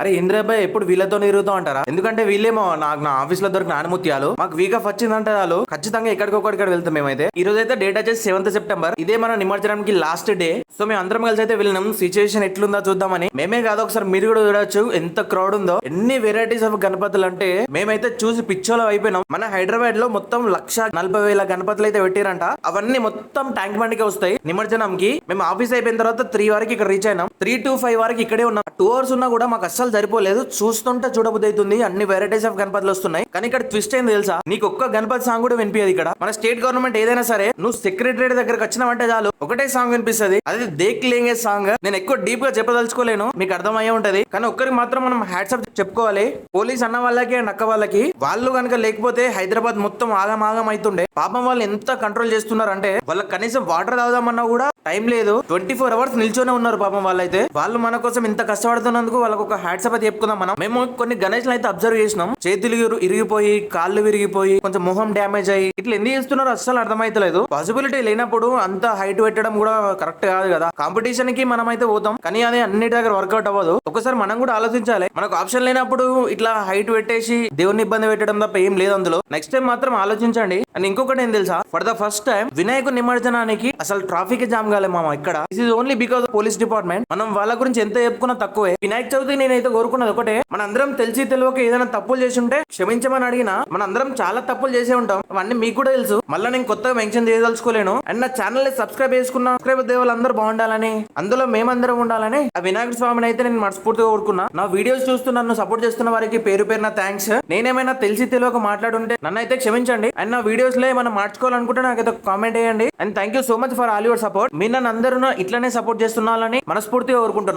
అరే ఇంద్రబాయ్ ఎప్పుడు వీళ్ళతో తిరుగుతాం అంటారా? ఎందుకంటే వీళ్ళేమో నాకు నా ఆఫీస్లో దొరికిన ఆనుమత్యాలు మాకు వీక్ ఆఫ్ వచ్చిందంటే వాళ్ళు ఖచ్చితంగా ఎక్కడికొక్కడికి వెళ్తాం మేమైతే. ఈ రోజు అయితే డేట్ వచ్చేసి సెవెంత్ సెప్టెంబర్ ఇదే మన నిమజ్జనానికి లాస్ట్ డే సో మేము అందరం కలిసి అయితే వెళ్ళినాం. సిచువేషన్ ఎట్లుందో చూద్దామని. మేమే కాదు ఒకసారి మీరు కూడా చూడొచ్చు. ఎంత క్రౌడ్ ఉందో. ఎన్ని వెరైటీస్ ఆఫ్ గణపతులు అంటే మేమైతే చూసి పిచ్చోలో అయిపోయినాం. మన హైదరాబాద్లో మొత్తం లక్ష నలభై వేల గణపతులు అయితే పెట్టారంట. అవన్నీ మొత్తం ట్యాంక్ బండికి వస్తాయి. నిమజ్జనంకి. మేము ఆఫీస్ అయిపోయిన తర్వాత త్రీ వరకు ఇక్కడ రీచ్ అయినాం. త్రీ టు ఫైవ్ వరకు ఇక్కడే ఉన్నాం. టూ అవర్స్ ఉన్నా కూడా మాకు అసలు అస్సలు సరిపోలేదు. చూస్తుంటే చూడబుద్ధి అన్ని వెరైటీస్ ఆఫ్ గణపతులు వస్తున్నాయి. కానీ ఇక్కడ ట్విస్ట్ ఏంది తెలుసా? నీకు ఒక్క గణపతి సాంగ్ కూడా వినిపించదు ఇక్కడ. మన స్టేట్ గవర్నమెంట్ ఏదైనా సరే నువ్వు సెక్రటరీ దగ్గరకు వచ్చినావంటే చాలు. ఒకటే సాంగ్ వినిపిస్తుంది. అది దేక్ లేంగే సాంగ్ నేను ఎక్కువ డీప్గా చెప్పదలుచుకోలేను. మీకు అర్థమయ్యే ఉంటది. కానీ ఒక్కరికి మాత్రం మనం హ్యాట్సప్ చెప్పుకోవాలి. పోలీస్ అన్న వాళ్ళకి అండ్ అక్క వాళ్ళకి వాళ్ళు కనుక లేకపోతే హైదరాబాద్ మొత్తం ఆగం ఆగం అవుతుండే. పాపం వాళ్ళు ఎంత కంట్రోల్ చేస్తున్నారంటే వాళ్ళకి కనీసం వాటర్ తాగుదామన్నా కూడా టైం లేదు. ట్వంటీ ఫోర్ అవర్స్ నిల్చొనే ఉన్నారు పాపం వాళ్ళైతే. వాళ్ళు మన కోసం ఇంత కష్టపడుతున్నందుకు వాళ్ళకు ఒక హ్యాట్సప్ అది చెప్పుకుందాం మనం. మేము కొన్ని గణేష్లు అయితే అబ్జర్వ్ చేసినాం. చేతులు ఇరిగిపోయి కాళ్ళు విరిగిపోయి కొంచెం మొహం డ్యామేజ్ అయ్యి. ఇట్లా ఎందుకు చేస్తున్నారో అస్సలు అర్థమైతలేదు. పాసిబిలిటీ లేనప్పుడు అంత హైట్ పెట్టడం కూడా కరెక్ట్ కాదు కదా. కాంపిటీషన్కి మనం అయితే పోతాం. కానీ అది అన్ని దగ్గర వర్కౌట్ అవ్వదు. ఒకసారి మనం కూడా ఆలోచించాలి. మనకు ఆప్షన్ లేనప్పుడు ఇట్లా హైట్ పెట్టేసి దేవుని ఇబ్బంది పెట్టడం తప్ప ఏం లేదు అందులో. నెక్స్ట్ టైం మాత్రం ఆలోచించండి. అండ్ ఇంకొకటి ఏం తెలుసా? For the first time Vinayaka నిమజ్జనానికి అసలు ట్రాఫిక్ జామ్ కాలే మామ ఇక్కడ. This is only because police department మనం వాళ్ళ గురించి ఎంత చెప్పుకున్నా తక్కువే. వినాయక చవితి నేనైతే కోరుకున్నది ఒకటే. మన అందరం తెలిసి తెలియక ఏదైనా తప్పులు చేసి ఉంటే క్షమించమని అడిగినా మన అందరం చాలా తప్పులు చేసే ఉంటాం. అవన్నీ మీకు కూడా తెలుసు. మళ్ళీ నేను కొత్తగా మెన్షన్ చేయదలుచుకోలేను. అండ్ నా ఛానల్ని సబ్స్క్రైబ్ చేసుకున్న సబ్స్క్రైబ్ దేవులు బాగుండాలని అందులో మేమందరం ఉండాలని ఆ వినాయక స్వామిని అయితే నేను మనస్ఫూర్తిగా కోరుకున్నా. నా వీడియోస్ చూస్తూ నన్ను సపోర్ట్ చేస్తున్న వారికి పేరు పేరున థ్యాంక్స్ నేనేమైనా తెలిసి తెలియక మాట్లాడుంటే నన్ను అయితే క్షమించండి. అండ్ నా వీడియోస్లో ఏమైనా మార్చుకోవాలనుకుంటే నాకైతే కామెంట్ చేయండి. And thank you so much for all your support మీరు నన్ను అందరూ ఇట్లనే సపోర్ట్ చేస్తున్నారని మనస్ఫూర్తిగా కోరుకుంటున్నాను